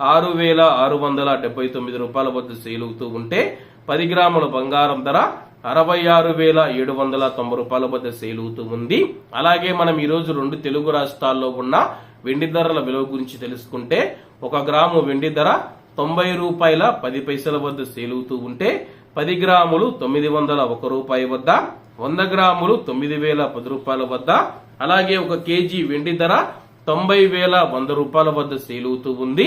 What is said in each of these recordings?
ఆరు వేల ఆరు వందల డెబ్బై తొమ్మిది రూపాయల వద్ద సేలుగుతూ అవుతూ ఉంటే పది గ్రాముల బంగారం ధర అరవై ఆరు వేల ఏడు వందల తొంభై రూపాయల వద్ద సేలుగుతూ అవుతూ ఉంది. అలాగే మనం ఈరోజు రెండు తెలుగు రాష్ట్రాల్లో ఉన్న వెండి ధరల విలువ గురించి తెలుసుకుంటే ఒక గ్రాము వెండి ధర తొంభై రూపాయల పది పైసల వద్ద సేలుగుతూ అవుతూ ఉంటే పది గ్రాములు తొమ్మిది వందల ఒక రూపాయి వద్ద వంద గ్రాములు తొమ్మిది వేల పది రూపాయల వద్ద అలాగే ఒక కేజీ వెండి ధర తొంభై వేల వంద రూపాయల వద్ద సేలుగుతూ అవుతూ ఉంది.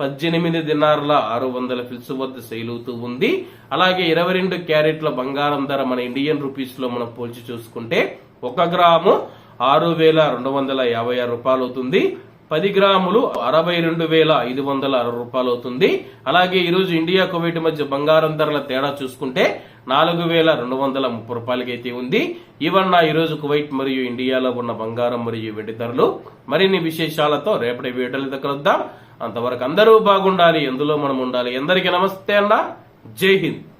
పద్దెనిమిది దినార్ల ఆరు వందల ఫిల్స్ వద్ద సేల్ అవుతూ ఉంది. అలాగే ఇరవై రెండు క్యారెట్ల బంగారం ధర మన ఇండియన్ రూపీస్లో మనం పోల్చి చూసుకుంటే ఒక గ్రాము ఆరు వేల రెండు వందల యాభై ఆరు రూపాయలు అవుతుంది. పది గ్రాములు అరవై రెండు వేల ఐదు వందల అరవై రూపాయలు అవుతుంది. అలాగే ఈరోజు ఇండియా కువైట్ మధ్య బంగారం ధరల తేడా చూసుకుంటే నాలుగు వేల రెండు వందల ముప్పై రూపాయలకి అయితే ఉంది ఈవన్న ఈరోజు కువైట్ మరియు ఇండియాలో ఉన్న బంగారం మరియు వెండి ధరలు. మరిన్ని విశేషాలతో రేపటి వీడియోలు దగ్గర అంతవరకు అందరూ బాగుండాలి ఎందులో మనం ఉండాలి. ఎందరికీ నమస్తే అన్న. జై హింద్.